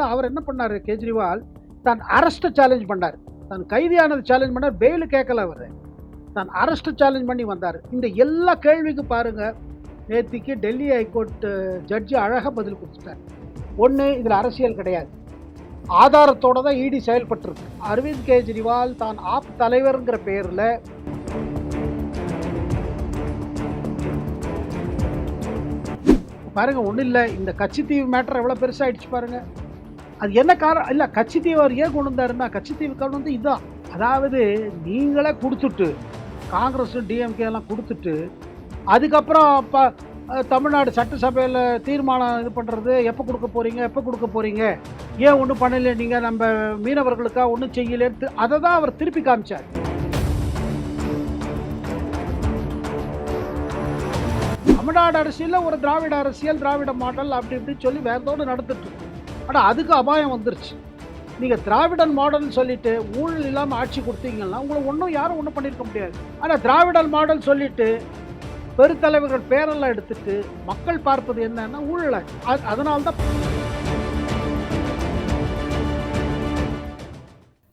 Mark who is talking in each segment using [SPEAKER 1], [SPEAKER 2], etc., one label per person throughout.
[SPEAKER 1] ஏன்னா அவர் என்ன பண்ணார் கெஜ்ரிவால் தான் அரெஸ்ட்டை சேலஞ்ச் பண்ணார். தான் கைதியானது சேலஞ்ச் பண்ணார் பெயிலு கேட்கல அவர். தான் அரெஸ்ட்டை சேலஞ்ச் பண்ணி வந்தார். இந்த எல்லா கேள்விக்கு பாருங்க நேத்திக்கு டெல்லி ஹைகோர்ட்டு ஜட்ஜி அழகாக பதில் கொடுத்துட்டார். ஒன்று இதில் அரசியல் கிடையாது. ஆதாரத்தோடு தான் இடி செயல்பட்டிருக்கு. அரவிந்த் கெஜ்ரிவால் தான் ஆப் தலைவர்ங்கிற பேரில் பாருங்க ஒன்றும் இல்லை. இந்த கட்சி தீவு மேட்டர் எவ்வளோ பெருசாகிடுச்சு பாருங்க. அது என்ன காரணம்? இல்லை கட்சித்தீவு அவர் ஏன் கொண்டு வந்தாருன்னா கட்சித்தீவு காரணம் வந்து இதுதான் அதாவது நீங்களே கொடுத்துட்டு காங்கிரஸ் டிஎம்கே எல்லாம் கொடுத்துட்டு அதுக்கப்புறம் இப்போ தமிழ்நாடு சட்டசபையில் தீர்மானம் இது பண்ணுறது எப்போ கொடுக்க போகிறீங்க எப்போ கொடுக்க போகிறீங்க ஏன் ஒன்றும் பண்ணல நீங்கள் நம்ம மீனவர்களுக்காக ஒன்றும் செய்யலேன்னு அதை தான் அவர் திருப்பி காமிச்சார். தமிழ்நாடு அரசியலில் ஒரு திராவிட அரசியல் திராவிட மாடல் அப்படி இப்படி சொல்லி வேறதோடு நடந்துட்டு ஆனால் அதுக்கு அபாயம் வந்துருச்சு. நீங்கள் திராவிடன் மாடல்னு சொல்லிட்டு ஊழல் இல்லாமல் ஆட்சி கொடுத்தீங்கன்னா உங்களை ஒன்றும் யாரும் ஒன்றும் பண்ணியிருக்க முடியாது. ஆனால் திராவிடன் மாடல் சொல்லிட்டு பெருத்தலைவர்கள் பேரெல்லாம் எடுத்துட்டு மக்கள் பார்ப்பது என்னன்னா ஊழலை. அது அதனால தான்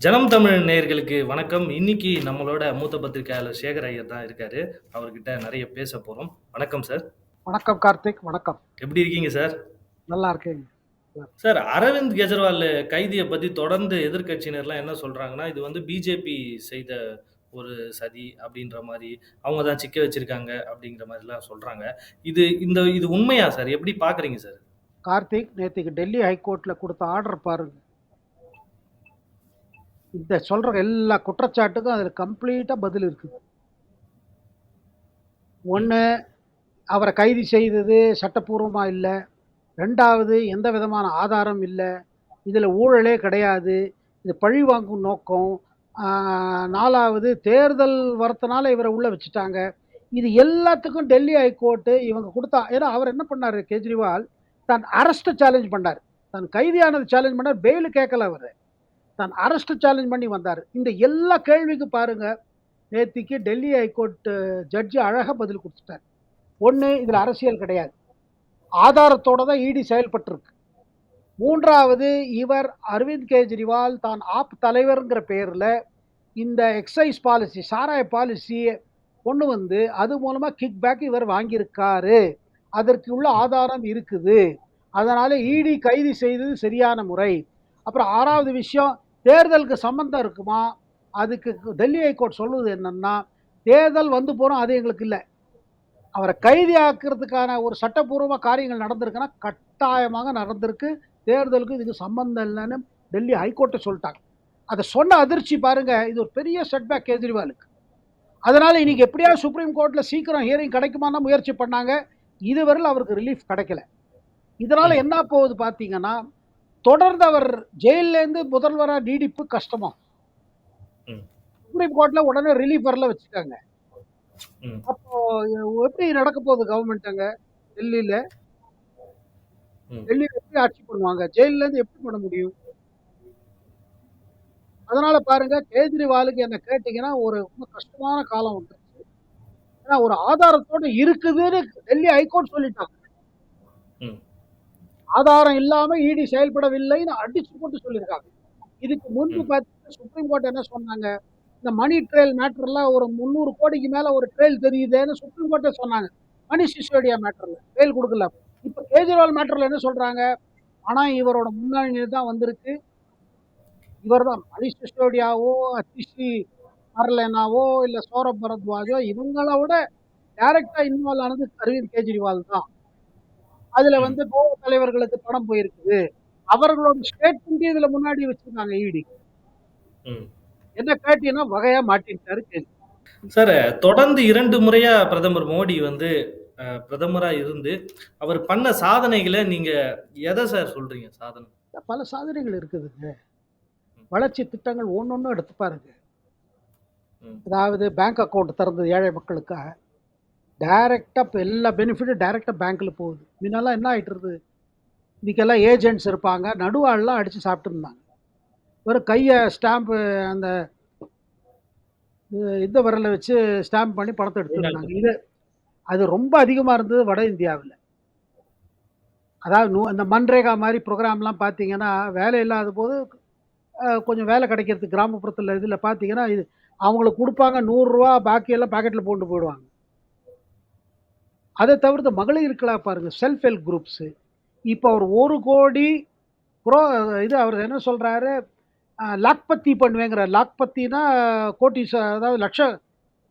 [SPEAKER 2] ஜனம் தமிழ் நேயர்களுக்கு வணக்கம். இன்னைக்கு நம்மளோட மூத்த பத்திரிகையாளர் சேகர் ஐயர் தான் இருக்காரு. அவர்கிட்ட நிறைய பேச போறோம். வணக்கம் சார்.
[SPEAKER 1] வணக்கம் கார்த்திக். வணக்கம்.
[SPEAKER 2] எப்படி இருக்கீங்க சார்?
[SPEAKER 1] நல்லா இருக்கேங்க.
[SPEAKER 2] சார் அரவிந்த் கெஜ்ரிவால் கைதியை பத்தி தொடர்ந்து எதிர்க்கட்சியினர்லாம் என்ன சொல்றாங்கன்னா இது வந்து பிஜேபி செய்த ஒரு சதி அப்படின்ற மாதிரி அவங்க தான் சிக்க வச்சிருக்காங்க அப்படிங்கிற மாதிரிலாம் சொல்றாங்க. இது இந்த இது உண்மையா சார்? எப்படி பாக்குறீங்க சார்?
[SPEAKER 1] கார்த்திக் நேற்றுக்கு டெல்லி ஹைகோர்ட்ல கொடுத்த ஆர்டர் பாருங்க. இந்த சொல்கிற எல்லா குற்றச்சாட்டுக்கும் அதில் கம்ப்ளீட்டாக பதில் இருக்குது ஒன்று அவரை கைது செய்தது சட்டப்பூர்வமாக இல்லை. ரெண்டாவது எந்த விதமான ஆதாரம் இல்லை. இதில் ஊழலே கிடையாது. இது பழி வாங்கும் நோக்கம். நாலாவது தேர்தல் வரத்தினால இவரை உள்ளே வச்சுட்டாங்க. இது எல்லாத்துக்கும் டெல்லி ஹைகோர்ட்டு இவங்க கொடுத்தா ஏன்னா அவர் என்ன பண்ணார் கெஜ்ரிவால்? தான் அரெஸ்ட்டை சேலஞ்ச் பண்ணார். தான் கைதியானது சேலஞ்ச் பண்ணார் பெயில் கேட்கல அவர். தான் அரெஸ்ட்டை சேலஞ்ச் பண்ணி வந்தார். இந்த எல்லா கேள்விக்கும் பாருங்கள் நேத்திக்கு டெல்லி ஹைகோர்ட்டு ஜட்ஜி அழகாக பதில் கொடுத்துட்டார். ஒன்று இதில் அரசியல் கிடையாது. ஆதாரத்தோட தான் இடி செயல்பட்டிருக்கு. மூன்றாவது இவர் அரவிந்த் கெஜ்ரிவால் தான் ஆப் தலைவருங்கிற பேரில் இந்த எக்ஸைஸ் பாலிசி சாராய பாலிசியை கொண்டு வந்து அது மூலமாக கிக் பேக் இவர் வாங்கியிருக்காரு. அதற்கு உள்ள ஆதாரம் இருக்குது. அதனால் இடி கைது செய்தது சரியான முறை. அப்புறம் ஆறாவது விஷயம் தேர்தலுக்கு சம்மந்தம் இருக்குமா? அதுக்கு டெல்லி ஹைகோர்ட் சொல்லுவது என்னென்னா தேர்தல் வந்து போகிறோம் அது எங்களுக்கு இல்லை. அவரை கைதி ஆக்கிறதுக்கான ஒரு சட்டப்பூர்வ காரியங்கள் நடந்திருக்குன்னா கட்டாயமாக நடந்திருக்கு. தேர்தலுக்கு இதுக்கு சம்பந்தம் இல்லைன்னு டெல்லி ஹைகோர்ட்டை சொல்லிட்டாங்க. அதை சொன்ன அதிர்ச்சி பாருங்க இது ஒரு பெரிய செட்பேக் கெஜ்ரிவாலுக்கு. அதனால இன்னைக்கு எப்படியாவது சுப்ரீம் கோர்ட்ல சீக்கிரம் ஹியரிங் கிடைக்குமான்னு முயற்சி பண்ணாங்க. இதுவரையில் அவருக்கு ரிலீஃப் கிடைக்கல. இதனால என்ன போகுது பார்த்தீங்கன்னா தொடர்ந்து அவர் ஜெயிலேருந்து முதல்வராக நீடிப்பு கஷ்டமா.
[SPEAKER 2] ம்.
[SPEAKER 1] சுப்ரீம் கோர்ட்ல உடனே ரிலீஃப் வரல வச்சுட்டாங்க.
[SPEAKER 2] ம்.
[SPEAKER 1] அப்போ எப்படி நடக்க போகுது கவர்மெண்ட் அங்க டெல்லியில. டெல்லியில எப்படி ஆட்சி பண்ணுவாங்க? ஜெயில்ல இருந்து எப்படி பண்ண முடியும்? அதனால பாருங்க கேஜ்ரிவாலுக்கு என்ன கேட்டீங்கன்னா ஒரு ரொம்ப கஷ்டமான காலம் வந்துருச்சு. ஏன்னா ஒரு ஆதாரத்தோட இருக்குதுன்னு டெல்லி ஹைகோர்ட் சொல்லிட்டாங்க. ஆதாரம் இல்லாம இடி செயல்படவில்லைன்னு அடிச்சு போட்டு சொல்லியிருக்காங்க. இதுக்கு முன்பு. பார்த்தீங்கன்னா சுப்ரீம் கோர்ட் என்ன சொன்னாங்க? இந்த மணி ட்ரையல் மேட்டர்ல ஒரு முந்நூறு கோடிக்கு மேல ஒரு ட்ரையல் தெரியுதுன்னு சுப்ரீம் கோர்ட்டே சொன்னாங்க. மணி சிசோடியா மேட்டர்ல ட்ரையல் கொடுக்கல. இப்ப கேஜ்ரிவால் மேட்டர்ல என்ன சொல்றாங்க? ஆனால் இவரோட முன்னாடி தான் வந்திருக்கு. இவர் தான் மணி சிசோடியாவோ அத்திஷி மரலேனாவோ இல்ல சௌரப் பரத்வாஜோ இவங்கள விட டைரக்டா இன்வால்வ் ஆனது அரவிந்த் கேஜ்ரிவால் தான். அதுல வந்து கோவ தலைவர்களுக்கு பணம் போயிருக்குது. அவர்களோட ஸ்டேட்மெண்ட் இதுல முன்னாடி வச்சிருக்காங்க
[SPEAKER 2] ஈடி
[SPEAKER 1] என்ன கேட்டீங்கன்னா வகையா மாட்டிட்டாரு கேள்வி.
[SPEAKER 2] சார் தொடர்ந்து இரண்டு முறையா பிரதமர் மோடி வந்து பிரதமரா இருந்து அவர் பண்ண சாதனைகளை நீங்க எதை சார் சொல்றீங்க சாதனை?
[SPEAKER 1] பல சாதனைகள் இருக்குதுங்க வளர்ச்சி திட்டங்கள் ஒன்னொன்னும் எடுத்து பாருங்க. அதாவது பேங்க் அக்கௌண்ட் திறந்தது ஏழை மக்களுக்காக. டைரெக்டாக இப்போ எல்லா பெனிஃபிட்டும் டைரெக்டாக பேங்க்கில் போகுது. முன்னெல்லாம் என்ன ஆகிட்டு இருந்தது? இதுக்கெல்லாம் ஏஜென்ட்ஸ் இருப்பாங்க நடுவாள்லாம் அடித்து சாப்பிட்டு இருந்தாங்க. ஒரு கையை ஸ்டாம்ப்பு அந்த இந்த விரலை வச்சு ஸ்டாம்ப் பண்ணி பணத்தை எடுத்துருந்தாங்க இது அது ரொம்ப அதிகமாக இருந்தது வட இந்தியாவில் அதாவது நூ இந்த மன்ரேகா மாதிரி ப்ரோக்ராம்லாம் பார்த்தீங்கன்னா, வேலை இல்லாத போது கொஞ்சம் வேலை கிடைக்கிறதுக்கு கிராமப்புறத்தில் இதில் பார்த்தீங்கன்னா, இது அவங்களுக்கு கொடுப்பாங்க நூறுரூவா பாக்கியெல்லாம் பாக்கெட்டில் போட்டு போயிடுவாங்க. அதை தவிர்த்து மகளிர் பாருங்கள் செல்ஃப் ஹெல்ப் குரூப்ஸு. இப்போ அவர் ஒரு கோடி ப்ரோ இது அவர் என்ன சொல்கிறாரு லாக்பத்தி பண்ணுவேங்கிறார். லாக்பத்தினா கோடீஸ் அதாவது லட்ச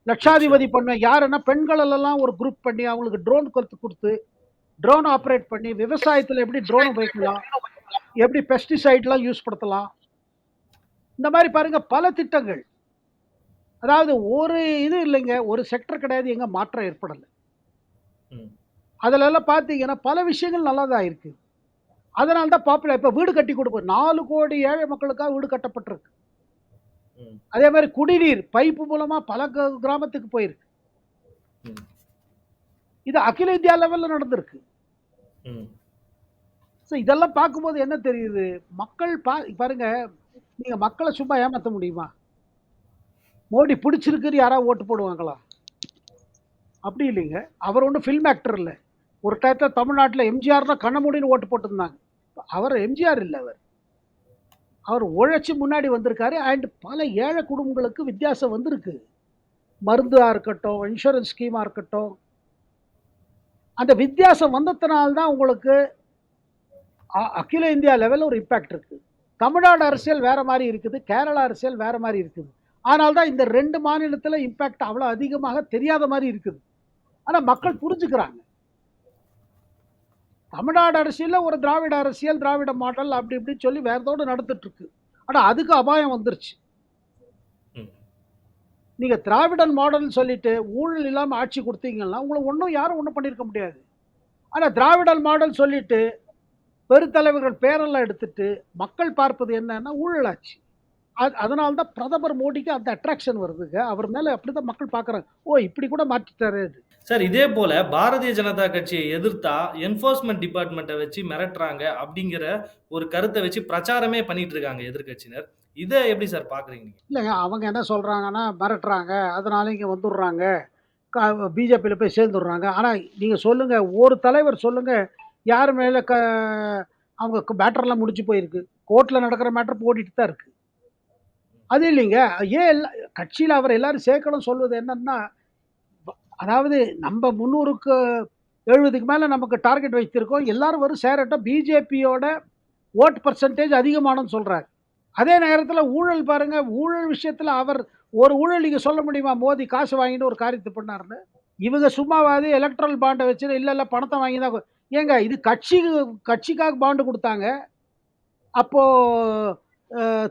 [SPEAKER 1] லட்சாதிபதி பண்ணுவேன். யாருன்னா பெண்களெல்லாம் ஒரு குரூப் பண்ணி அவங்களுக்கு ட்ரோன் கத்து குடுத்து, ட்ரோன் ஆப்பரேட் பண்ணி விவசாயத்தில எப்படி ட்ரோன் உபயோகிக்கலாம்? எப்படி பெஸ்டிசைட்லாம் யூஸ் படுத்தலாம்? இந்த மாரி பாருங்க பல திட்டங்கள். அதாவது ஒரு இது இல்லைங்க. ஒரு செக்டர் கிடையாது எங்க மாற்றம் ஏற்படல.
[SPEAKER 2] ம்.
[SPEAKER 1] அதுலலாம் பார்த்தீங்கன்னா, பல விஷயங்கள் நல்லா தான் இருக்கு. அதனால தான் பாப்புலர் இப்ப வீடு கட்டி குடுப்போம். 4,00,00,000 ஏழை மக்களுக்காக வீடு கட்டப்பட்டிருக்கு. அதே மாரி குடிநீர் பைப்பு மூலமா பல கிராமத்துக்கு போயிருக்கு. இது அகில இந்தியா லெவல்ல நடந்திருக்கு. ஸோ இதெல்லாம் பார்க்கும்போது என்ன தெரியுது? மக்கள் பா பாருங்க, நீங்க மக்கள சும்மா ஏமாத்த முடியுமா? மோடி பிடிச்சிருக்குன்னு யாராவது ஓட்டு போடுவாங்களா? அப்படி இல்லைங்க. அவர் ஒண்ணும் ஃபில்ம் ஆக்டர் இல்ல. ஒரு டயத்துல தமிழ்நாட்டுல எம்ஜிஆர் தான் கண்ண மூடின்னு ஓட்டு போட்டிருந்தாங்க. அவர் எம்ஜிஆர் இல்ல அவர். அவர் உழைச்சி முன்னாடி வந்திருக்காரு. அண்ட் பல ஏழை குடும்பங்களுக்கு வித்தியாசம் வந்திருக்கு. மருந்தா இருக்கட்டும், இன்சூரன்ஸ் ஸ்கீமா இருக்கட்டும். அந்த வித்தியாசம் வந்ததுனால்தான் உங்களுக்கு அகில இந்தியா லெவலில் ஒரு இம்பேக்ட் இருக்கு. தமிழ்நாடு அரசியல் வேற மாதிரி இருக்குது. கேரளா அரசியல் வேற மாதிரி இருக்குது. ஆனால் தான் இந்த ரெண்டு மாநிலத்தில் இம்பேக்ட் அவ்வளோ அதிகமாக தெரியாத மாதிரி இருக்குது. ஆனா மக்கள் புரிஞ்சுக்கிறாங்க. தமிழ்நாடு அரசியல்ல ஒரு திராவிட அரசியல், திராவிட மாடல் அப்படி இப்படின்னு சொல்லி வேற ஏதோடு நடந்துட்டு இருக்கு. ஆனா அதுக்கு அபாயம் வந்துருச்சு.
[SPEAKER 2] ம்.
[SPEAKER 1] நீங்க திராவிடன் மாடல்னு சொல்லிட்டு ஊழல் இல்லாம ஆட்சி குடுத்தீங்கன்னா, உங்கள ஒண்ணும் யாரும் ஒண்ணும் பண்ணியிருக்க முடியாது. ஆனா திராவிடல் மாடல் சொல்லிட்டு, பெருந்தலைவர்கள் பேரெல்லாம் எடுத்துட்டு, மக்கள் பார்ப்பது என்னன்னா ஊழல் ஆட்சி. அதனால தான் பிரதமர் மோடிக்கு அந்த அட்ராக்ஷன் வருதுங்க. அவர் மேல அப்படிதான் மக்கள் பார்க்குறாங்க. ஓ! இப்படி கூட மாற்றிட்டாரு.
[SPEAKER 2] சார் இதே போல பாரதிய ஜனதா கட்சிய எதிர்த்தா என்ஃபோர்ஸ்மென்ட் டிபார்ட்மென்ட்ட வச்சு மிரட்டுறாங்க அப்படிங்கிற ஒரு கருத்த வச்சு பிரச்சாரமே பண்ணிட்டு இருக்காங்க எதிர்க்கட்சியினர். இத எப்படி சார் பார்க்குறீங்க?
[SPEAKER 1] இல்லங்க அவங்க என்ன சொல்றாங்கன்னா, மிரட்டுறாங்க. அதனால இங்க வந்துடுறாங்க. பிஜேபியில போய் சேர்ந்துடுறாங்க. ஆனா நீங்க சொல்லுங்க, ஒரு தலைவர் சொல்லுங்க, யார் மேல க அவங்க மேட்டர்லாம் முடிஞ்சு போயிருக்கு. கோர்ட்ல நடக்கிற மேட்டர் ஓடிட்டு தான் இருக்கு. அது இல்லைங்க. ஏன் எல்லா கட்சியில் அவர் எல்லாரும் சேர்க்கணும்னு சொல்வது என்னன்னா, அதாவது நம்ம முந்நூறுக்கு எழுபதுக்கு மேலே நமக்கு டார்கெட் வைத்திருக்கோம். எல்லாரும் வரும் சேரட்டும். பிஜேபியோட ஓட் பர்சன்டேஜ் அதிகமானும்னு சொல்கிறார் அதே நேரத்தில் ஊழல் பாருங்கள் ஊழல் விஷயத்தில் அவர் ஒரு ஊழல் நீங்கள் சொல்ல முடியுமா? மோதி காசு வாங்கிட்டு ஒரு காரியத்தை பண்ணாருன்னு. இவங்க சும்மாவாது எலக்ட்ரல் பாண்டை வச்சு இல்லை இல்லை பணத்தை வாங்கி தான் ஏங்க இது கட்சி கட்சிக்காக பாண்டு கொடுத்தாங்க அப்போது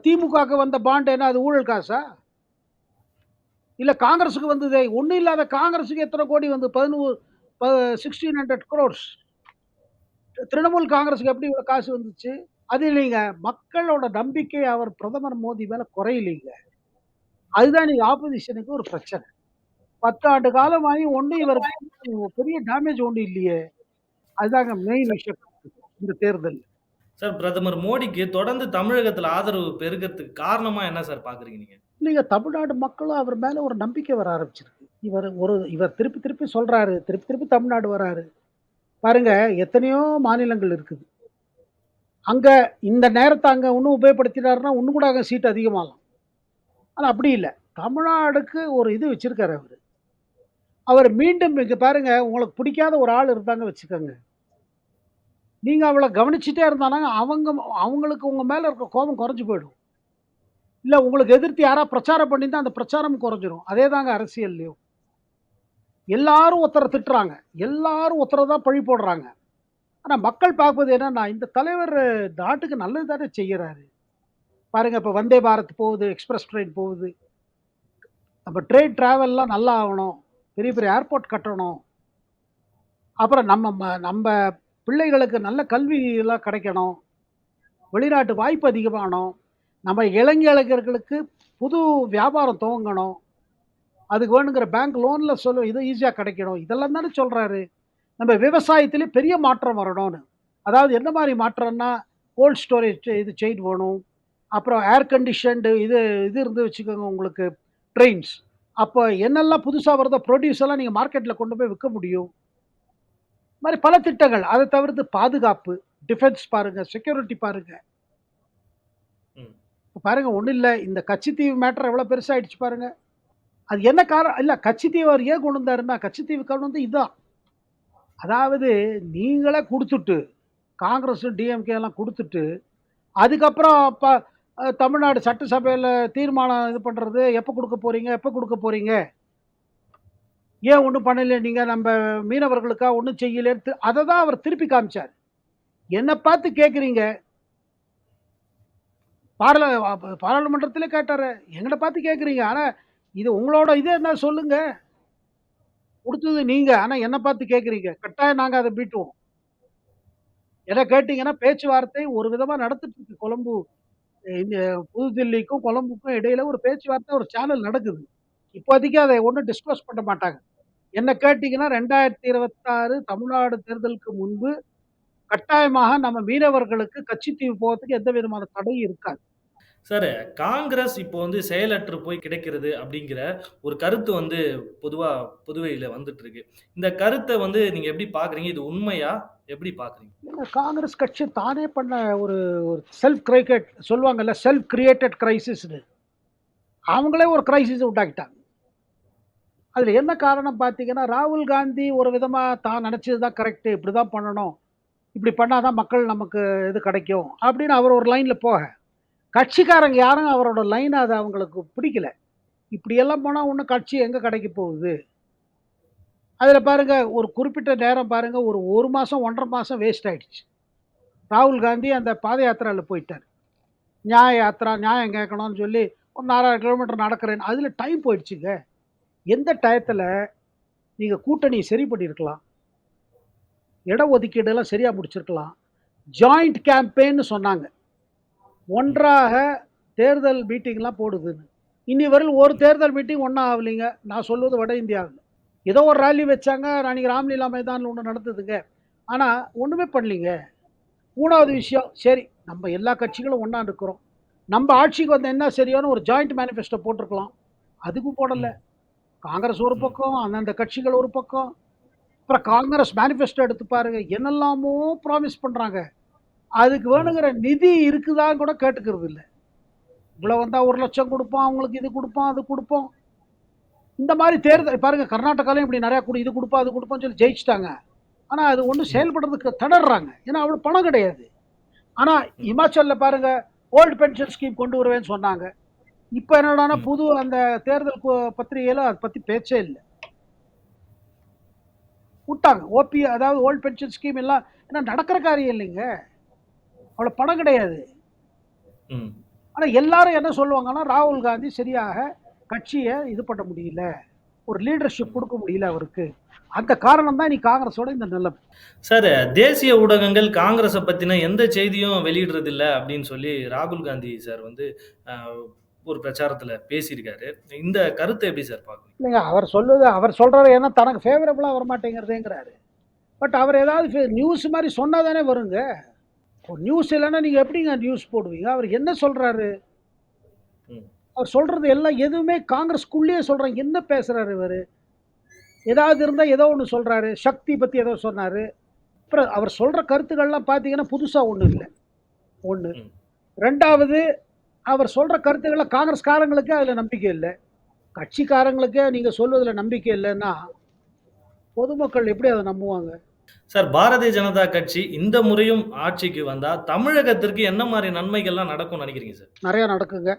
[SPEAKER 1] திமுகவுக்கு வந்த பாண்டு என்ன அது ஊழல் காசா? இல்லை காங்கிரஸுக்கு வந்ததே ஒன்றும் இல்லாத காங்கிரஸுக்கு எத்தனை கோடி வந்து 11 ப 1600 குரோர்ஸ். திரிணாமுல் காங்கிரஸுக்கு எப்படி இவ்வளோ காசு வந்துச்சு? அது இல்லைங்க. மக்களோட நம்பிக்கை அவர் பிரதமர் மோடி மேலே குறையிலைங்க அதுதான் நீங்கள் ஆப்போசிஷனுக்கு ஒரு பிரச்சனை. 10 ஆண்டு காலம் ஆகி ஒன்றும் இவருக்கு பெரிய டேமேஜ் ஒன்றும் இல்லையே. அதுதாங்க மெயின் விஷயம் இந்த தேர்தல்.
[SPEAKER 2] சார் பிரதமர் மோடிக்கு தொடர்ந்து தமிழகத்துல ஆதரவு பெருகறதுக்கு காரணமா என்ன சார் பார்க்குறீங்க நீங்க?
[SPEAKER 1] இல்லைங்க தமிழ்நாடு மக்களும் அவர் மேல ஒரு நம்பிக்கை வர ஆரம்பிச்சிருக்கு. இவர் ஒரு இவர் திருப்பி திருப்பி சொல்றாரு. திருப்பி திருப்பி தமிழ்நாடு வராரு. பாருங்க எத்தனையோ மாநிலங்கள் இருக்குது. அங்க இந்த நேரத்தை அங்க இன்னும் உபயோகப்படுத்தினாருன்னா, இன்னும் கூட அங்க சீட் அதிகமாகலாம். ஆனால் அப்படி இல்லை தமிழ்நாடுக்கு ஒரு இது வச்சிருக்காரு அவர் அவர் மீண்டும் இங்கே பாருங்க உங்களுக்கு பிடிக்காத ஒரு ஆள் இருந்தாங்க வச்சுக்கோங்க நீங்கள் அவளை கவனிச்சுட்டே இருந்தானாங்க அவங்க அவங்களுக்கு உங்கள் மேலே இருக்க கோபம் குறைஞ்சு போயிடும். இல்லை உங்களுக்கு எதிர்த்து யாராவது பிரச்சாரம் பண்ணியிருந்தா அந்த பிரச்சாரம் குறைஞ்சிரும். அதே தாங்க அரசியல்லையும் எல்லாரும் ஒருத்தரை திட்டுறாங்க. எல்லாரும் ஒருத்தரை தான் பழி போடுறாங்க. ஆனால் மக்கள் பார்ப்பது என்னன்னா, இந்த தலைவர் நாட்டுக்கு நல்லது தானே செய்கிறாரு பாருங்கள் இப்போ வந்தே பாரத் போகுது, எக்ஸ்பிரஸ் ட்ரெயின் போகுது. நம்ம ட்ரெயின் ட்ராவல்லாம் நல்லா ஆகணும் பெரிய பெரிய ஏர்போர்ட் கட்டணும். அப்புறம் நம்ம ம நம்ம பிள்ளைகளுக்கு நல்ல கல்வி எல்லாம் கிடைக்கணும். வெளிநாட்டு வாய்ப்பு அதிகமாகணும். நம்ம இளைஞர்களுக்கு புது வியாபாரம் துவங்கணும். அதுக்கு வேணுங்கிற பேங்க் லோனில் சொல்ல இது ஈஸியாக கிடைக்கணும். இதெல்லாம் தானே சொல்கிறாரு நம்ம விவசாயத்திலே பெரிய மாற்றம் வரணும்னு. அதாவது என்ன மாதிரி மாற்றம்னா, கோல்ட் ஸ்டோரேஜ் இது செயின் வேணும். அப்புறம் ஏர் கண்டிஷன்டு இது இது இருந்து வச்சுக்கோங்க உங்களுக்கு ட்ரெயின்ஸ். அப்போ என்னெல்லாம் புதுசாக வருதோ ப்ரொடியூஸ் எல்லாம் நீங்கள் மார்க்கெட்டில் கொண்டு போய் விற்க முடியும். மாரி பல திட்டங்கள். அத தவிர்த்து பாதுகாப்பு, டிஃபென்ஸ் பாருங்க, செக்யூரிட்டி பாருங்க. பாருங்க ஒண்ணும் இல்ல. இந்த கச்சத்தீவு மேட்டர் எவ்வளோ பெருசாயிடுச்சு பாருங்க. அது என்ன காரணம் இல்ல கச்சத்தீவு அவர் ஏன் கொண்டு வந்தாருன்னா, கச்சத்தீவு கொண்டு வந்து இதான். அதாவது நீங்களே குடுத்துட்டு, காங்கிரஸும், டிஎம்கே எல்லாம் குடுத்துட்டு, அதுக்கப்புறம் ப அ தமிழ்நாடு சட்டசபையில தீர்மானம் இது பண்றது, எப்ப குடுக்க போறீங்க? எப்ப குடுக்க போறீங்க? ஏன் ஒன்றும் பண்ணலை நீங்கள் நம்ம மீனவர்களுக்காக ஒன்றும் செய்யலன்னு அதை தான் அவர் திருப்பி காமிச்சார். என்னை பார்த்து கேட்குறீங்க பாராள பாராளுமன்றத்தில் கேட்டார். எங்களை பார்த்து கேட்குறீங்க ஆனால் இது உங்களோட இது என்ன? சொல்லுங்கள் கொடுத்தது நீங்கள் ஆனால் என்னை பார்த்து கேட்குறீங்க கட்டாயம் நாங்கள் அதை மீட்டுவோம். என்ன கேட்டிங்கன்னா பேச்சுவார்த்தை ஒரு விதமாக நடத்திட்டு இருக்கு. கொழம்பு இந்த புதுதில்லிக்கும், கொழம்புக்கும் இடையில ஒரு பேச்சுவார்த்தை ஒரு சேனல் நடக்குது. இப்போதைக்கு அதை ஒன்றும் டிஸ்கஸ் பண்ண மாட்டாங்க. என்ன கேட்டீங்கன்னா, 2026 தமிழ்நாடு தேர்தலுக்கு முன்பு கட்டாயமாக நம்ம மீனவர்களுக்கு கச்சத்தீவு போறதுக்கு எந்த விதமான தடையும் இருக்காது.
[SPEAKER 2] சார், காங்கிரஸ் இப்போ வந்து செயலற்று போய் கிடக்கிறது அப்படிங்கிற ஒரு கருத்து வந்து பொதுவா புதுவையில வந்துட்டு இருக்கு. இந்த கருத்த வந்து நீங்க எப்படி பார்க்குறீங்க? இது உண்மையா? எப்படி பார்க்குறீங்க?
[SPEAKER 1] காங்கிரஸ் கட்சி தானே பண்ண ஒரு ஒரு செல்ஃப் கிரியேட்டட் சொல்லுவாங்கல்ல, செல்ஃப் கிரியேட்டட் கிரைசிஸ்ன்னு. அவங்களே ஒரு கிரைசிஸ உண்டாக்கிட்டாங்க. அதில் என்ன காரணம் பார்த்தீங்கன்னா, ராகுல் காந்தி ஒரு விதமாக தான் நினச்சது தான் கரெக்ட்டு. இப்படிதான் பண்ணணும். இப்படி பண்ணால் தான் மக்கள் நமக்கு இது கிடைக்கும். அப்படின்னு அவர் ஒரு லைனில் போக, கட்சிக்காரங்க யாரும் அவரோட லைன் அது அவங்களுக்கு பிடிக்கல. இப்படியெல்லாம் போனால் ஒன்றும் கட்சி எங்கே கிடைக்க போகுது? அதில் பாருங்க ஒரு குறிப்பிட்ட நேரம் பாருங்கள் ஒரு ஒரு மாதம் ஒன்றரை மாதம் வேஸ்ட் ஆகிடுச்சு ராகுல் காந்தி அந்த பாத யாத்திராவில் போயிட்டார் நியாய யாத்திரா நியாயம் கேட்கணும்னு சொல்லி ஒரு 4000 கிலோமீட்டர் நடக்கிறேன்னு. அதில் டைம் போயிடுச்சுங்க. எந்த டயத்தில் நீங்கள் கூட்டணி சரி பண்ணியிருக்கலாம். இட ஒதுக்கீடெல்லாம் சரியாக முடிச்சிருக்கலாம். ஜாயிண்ட் கேம்பெயின்னு சொன்னாங்க. ஒன்றாக தேர்தல் மீட்டிங்லாம் போடுதுன்னு. இன்னி வரையில் ஒரு தேர்தல் மீட்டிங் ஒன்றா ஆகலைங்க நான் சொல்வது வட இந்தியாவில் ஏதோ ஒரு ரேலி வச்சாங்க. நீங்கள் ராம்லீலா மைதானில் ஒன்று நடந்ததுங்க. ஆனால் ஒன்றுமே பண்ணலீங்க. மூணாவது விஷயம், சரி நம்ம எல்லா கட்சிகளும் ஒன்றா இருக்கிறோம். நம்ம ஆட்சிக்கு வந்தா என்ன சரியோன்னு ஒரு ஜாயிண்ட் மேனிஃபெஸ்டோ போட்டிருக்கலாம். அதுக்கும் போடலை காங்கிரஸ் ஒரு. பக்கம், அந்தந்த கட்சிகள் ஒரு பக்கம். அப்புறம் காங்கிரஸ் மேனிஃபெஸ்டோ எடுத்து பாருங்க. என்னெல்லாமோ ப்ராமிஸ் பண்றாங்க. அதுக்கு. வேணுங்கிற நிதி இருக்குதான்னு கூட கேட்டுக்கிறது இல்ல. இவ்வளோ வந்தா 1,00,000 குடுப்போம், அவங்களுக்கு இது குடுப்போம், அது குடுப்போம். இந்த மாரி தேர்தல் பாருங்க கர்நாடகாலயும் இப்படி நெறையா குடு இது குடுப்போம், அது குடுப்போம்ன்னு சொல்லி ஜெயிச்சுட்டாங்க. ஆனா அது ஒண்ணும்
[SPEAKER 2] ம்.
[SPEAKER 1] செயல்படுறதுக்கு திணர்றாங்க. ஏன்னா அவ்வளோ பணம் கிடையாது. ஆனா
[SPEAKER 2] ம்.
[SPEAKER 1] இமாச்சல்ல பாருங்க ஓல்டு பென்ஷன் ஸ்கீம் கொண்டு வருவேன்னு சொன்னாங்க. இப்ப என்னடான்னா
[SPEAKER 2] ம்.
[SPEAKER 1] புது அந்த தேர்தல் பத்திரிகையில அத பத்தி பேச்சே இல்ல. வுட்டாங்க. ஓபி அதாவது ஓல்டு பென்ஷன் ஸ்கீம் எல்லாம் ஏன்னா நடக்கிற காரியம் இல்லைங்க. அவ்வளோ பணம் கிடையாது.
[SPEAKER 2] ம்.
[SPEAKER 1] ஆனா எல்லாரும் என்ன சொல்லுவாங்கன்னா, ராகுல் காந்தி சரியாக கட்சிய இது பண்ண முடியல. ஒரு லீடர்ஷிப். குடுக்க முடியல அவருக்கு. அந்த காரணம் தான் இன்னைக்கு காங்கிரஸோட இந்த நிலைமை.
[SPEAKER 2] சார், தேசிய ஊடகங்கள் காங்கிரஸ பத்தின எந்த செய்தியும் வெளியிடுறதில்ல அப்படின்னு சொல்லி ராகுல் காந்தி சார் வந்து ஒரு பிரச்சாரத்துல பேசியிருக்காரு. இந்த கருத்த எப்படி சார் பார்க்குறீங்க?
[SPEAKER 1] இல்லைங்க அவர் சொல்லுது அவர் சொல்றாரு ஏன்னா தனக்கு ஃபேவரபிளா வரமாட்டேங்கிறதேங்கிறாரு. பட் அவர் ஏதாவது நியூஸ் மாரி சொன்னா தானே வருங்க. நியூஸ் இல்லன்னா நீங்க எப்படிங்க நியூஸ் போடுவீங்க? அவர் என்ன சொல்றாரு?
[SPEAKER 2] ம்.
[SPEAKER 1] அவர் சொல்றது எல்லாம் எதுவுமே காங்கிரஸ்க்குள்ளேயே சொல்றாங்க. என்ன பேசுறாரு இவரு? ஏதாவது இருந்தா ஏதோ ஒண்ணு சொல்றாரு. சக்தி பத்தி ஏதோ சொன்னாரு. அப்புறம் அவர் சொல்ற கருத்துக்கள்லாம் பார்த்தீங்கன்னா, புதுசா ஒண்ணும் இல்ல. 1.
[SPEAKER 2] ம்.
[SPEAKER 1] 2வது அவர் சொல்ற கருத்துக்கள்ல காங்கிரஸ்காரங்களுக்கு அதுல நம்பிக்கை இல்ல. கட்சிக்காரங்களுக்கே நீங்க சொல்வதுல நம்பிக்கை இல்லன்னா, பொதுமக்கள் எப்படி அத நம்புவாங்க?
[SPEAKER 2] சார், பாரதிய ஜனதா கட்சி இந்த முறையும் ஆட்சிக்கு வந்தா தமிழகத்திற்கு என்ன மாரி நன்மைகள்லாம் நடக்கும்னு நெனைக்கிறீங்க சார்?
[SPEAKER 1] நெறையா நடக்குங்க.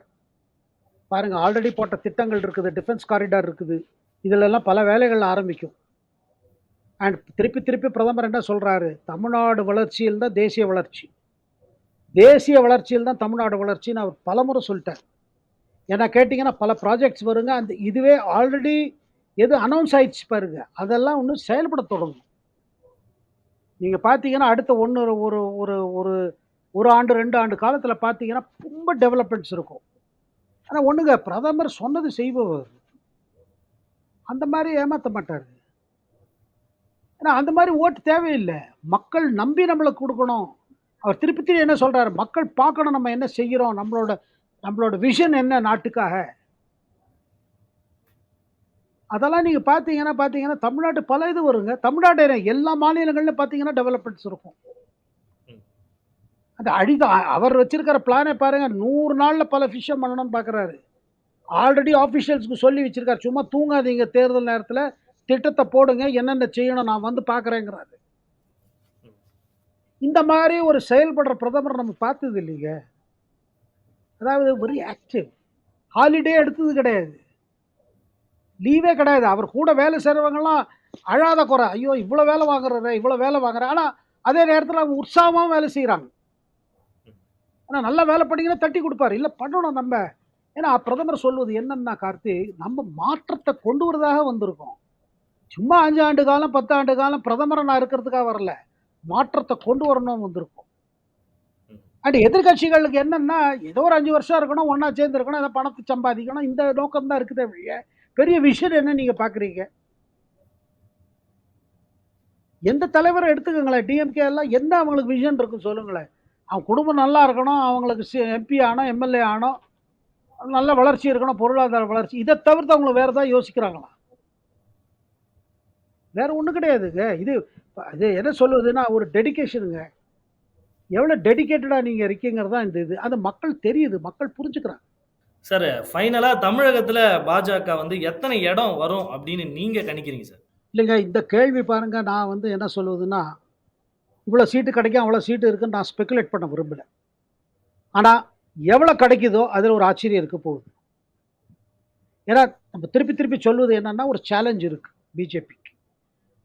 [SPEAKER 1] பாருங்க ஆல்ரெடி போட்ட திட்டங்கள் இருக்குது. டிஃபென்ஸ் காரிடார் இருக்குது. இதுலலாம் பல வேலைகள் ஆரம்பிக்கும். அண்ட் திருப்பி திருப்பி பிரதமர் என்ன சொல்றாரு? தமிழ்நாடு வளர்ச்சியில் தான் தேசிய வளர்ச்சி. தேசிய வளர்ச்சியில் தான் தமிழ்நாடு வளர்ச்சின்னு அவர் பலமுறை சொல்லிட்டேன் ஏன்னா கேட்டிங்கன்னா பல ப்ராஜெக்ட்ஸ் வருங்க. அந்த இதுவே ஆல்ரெடி எது அனௌன்ஸ் ஆயிடுச்சு பாருங்க. அதெல்லாம் ஒன்று செயல்பட தொடங்கும். நீங்கள் பார்த்தீங்கன்னா, அடுத்த ஒன்று ஒரு ஒரு ஒரு ஒரு ஆண்டு, ரெண்டு ஆண்டு காலத்தில் பார்த்தீங்கன்னா, ரொம்ப டெவலப்மெண்ட்ஸ் இருக்கும். ஆனால் ஒன்றுங்க பிரதமர் சொன்னது செய்பவர். அந்த மாதிரி ஏமாற்ற மாட்டார் ஏன்னா அந்த மாதிரி ஓட்டு தேவையில்லை மக்கள் நம்பி நம்மளை கொடுக்கணும் அவர் திருப்பி திருப்பி என்ன சொல்றாரு? மக்கள் பார்க்கணும் நம்ம என்ன செய்கிறோம்? நம்மளோட நம்மளோட விஷன் என்ன நாட்டுக்காக? அதெல்லாம் நீங்க பார்த்தீங்கன்னா பார்த்தீங்கன்னா, தமிழ்நாட்டு பல இது வருங்க. தமிழ்நாடு எல்லா மாநிலங்கள்லயும் பார்த்தீங்கன்னா டெவலப்மெண்ட்ஸ் இருக்கும்.
[SPEAKER 2] ம்.
[SPEAKER 1] அது அடிதான் அ அவர் வச்சிருக்கிற பிளானே பாருங்க 100 நாள்ல பல விஷயம் பண்ணணும்னு பார்க்குறாரு. ஆல்ரெடி ஆஃபிஷியல்ஸ்க்கு சொல்லி வச்சிருக்காரு. சும்மா தூங்காதீங்க தேர்தல் நேரத்தில. திட்டத்த போடுங்க. என்னென்ன செய்யணும் நான் வந்து பார்க்குறேங்கிறாரு. இந்த மாதிரி ஒரு செயல்படுற பிரதமர் நம்ம பார்த்தது இல்லைங்க. அதாவது வெரி ஆக்டிவ். ஹாலிடே எடுத்தது கிடையாது. லீவே கிடையாது. அவர் கூட வேலை செய்கிறவங்கலாம் அழாத குறை. ஐயோ! இவ்வளோ வேலை வாங்குறத இவ்வளோ வேலை வாங்குற ஆனால் அதே நேரத்தில் அவங்க உற்சாகமாக வேலை
[SPEAKER 2] செய்கிறாங்க
[SPEAKER 1] ஆனால் நல்லா வேலை பண்ணீங்கன்னா தட்டி கொடுப்பார் இல்லை பண்ணணும் நம்ம ஏன்னா பிரதமர் சொல்வது என்னன்னா கார்த்திக் நம்ம மாற்றத்தை கொண்டு வரதாக வந்திருக்கோம். சும்மா அஞ்சு ஆண்டு காலம், 10 ஆண்டு காலம் பிரதமரை நான் இருக்கிறதுக்காக வரல. மாற்றத்த கொண்டு வரணும்னு வந்திருக்கோம். அண்ட் எதிர்க்கட்சிகளுக்கு என்னன்னா, ஏதோ ஒரு 5 வருஷம் இருக்கணும், ஒண்ணா சேர்ந்து இருக்கணும், ஏதோ பணத்த சம்பாதிக்கணும். இந்த நோக்கம் தான் இருக்குதே ஒழிய, பெரிய விஷன் என்ன நீங்க பார்க்குறீங்க? எந்த தலைவர எடுத்துக்கங்களேன். டிஎம்கே எல்லாம் என்ன அவங்களுக்கு விஷன் இருக்கு சொல்லுங்களேன். அவன் குடும்பம் நல்லா இருக்கணும், அவங்களுக்கு எம்பி ஆனோம், எம்எல்ஏ ஆனோம், நல்ல வளர்ச்சி இருக்கணும், பொருளாதார வளர்ச்சி. இத தவிர்த்து அவங்க வேற ஏதாவது யோசிக்கிறாங்களா? வேற ஒண்ணும் கிடையாதுங்க. இது இது என்ன சொல்லுவதுன்னா, ஒரு டெடிகேஷனுங்க. எவ்வளோ டெடிகேட்டடா நீங்க இருக்கீங்கிறது தான் இந்த இது. அது மக்கள் தெரியுது. மக்கள் புரிஞ்சுக்கிறாங்க.
[SPEAKER 2] சார் ஃபைனலா தமிழகத்தில பாஜக வந்து எத்தனை இடம் வரும் அப்படின்னு நீங்க கணிக்கிறீங்க சார்?
[SPEAKER 1] இல்லைங்க இந்த கேள்வி பாருங்க, நான் வந்து என்ன சொல்லுவதுன்னா, இவ்வளோ சீட்டு கிடைக்கும், அவ்வளோ சீட்டு இருக்குன்னு நான் ஸ்பெகுலேட் பண்ண விரும்பல. ஆனா, எவ்வளோ கிடைக்குதோ அதில ஒரு ஆச்சரியம் இருக்க போகுது. ஏன்னா, நம்ம திருப்பி திருப்பி சொல்வது என்னன்னா, ஒரு சேலஞ்ச் இருக்கு பிஜேபிக்கு.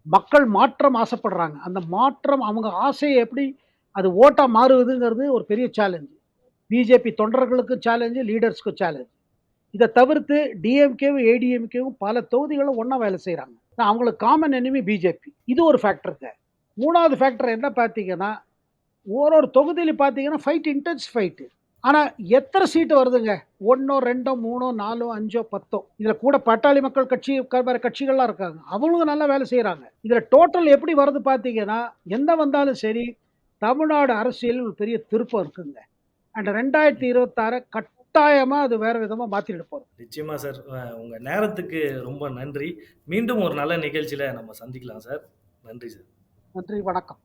[SPEAKER 1] மக்கள் மாற்றம் ஆசைப்படுறாங்க. அந்த மாற்றம் அவங்க ஆசையை எப்படி அது ஓட்டாக மாறுவதுங்கிறது ஒரு பெரிய சேலஞ்சு பிஜேபி தொண்டர்களுக்கும் சேலஞ்சு லீடர்ஸ்க்கும் சேலஞ்சு இதை தவிர்த்து டிஎம்கேவும், ஏடிஎம்கேவும் பல தொகுதிகளும் ஒன்றா வேலை செய்கிறாங்க அவங்களுக்கு காமன் எனிமி பிஜேபி. இது ஒரு ஃபேக்டருங்க. மூணாவது ஃபேக்டர் என்ன பார்த்தீங்கன்னா, ஒரு ஒரு தொகுதியில் பார்த்தீங்கன்னா, ஃபைட் இன்டென்ஸ் ஃபைட்டு ஆனா, எத்தன சீட்டு வருதுங்க? 1ஓ, 2ஓ, 3ஓ, 4ஓ, 5ஓ, 10ஓ. இதில கூட பாட்டாளி மக்கள் கட்சி, வேற கட்சிகள்லாம் இருக்காங்க. அவங்களும் நல்லா வேலை செய்றாங்க. இதில டோட்டல் எப்படி வருது பார்த்தீங்கன்னா, என்ன வந்தாலும் சரி, தமிழ்நாடு அரசியலில் ஒரு பெரிய திருப்பம் இருக்குங்க. அண்ட் 2026 கட்டாயமா அது வேற விதமா மாத்திட போறோம்.
[SPEAKER 2] நிச்சயமா சார். அ உங்க நேரத்துக்கு ரொம்ப நன்றி. மீண்டும் ஒரு நல்ல நிகழ்ச்சியில நம்ம சந்திக்கலாம் சார். நன்றி சார்.
[SPEAKER 1] நன்றி, வணக்கம்.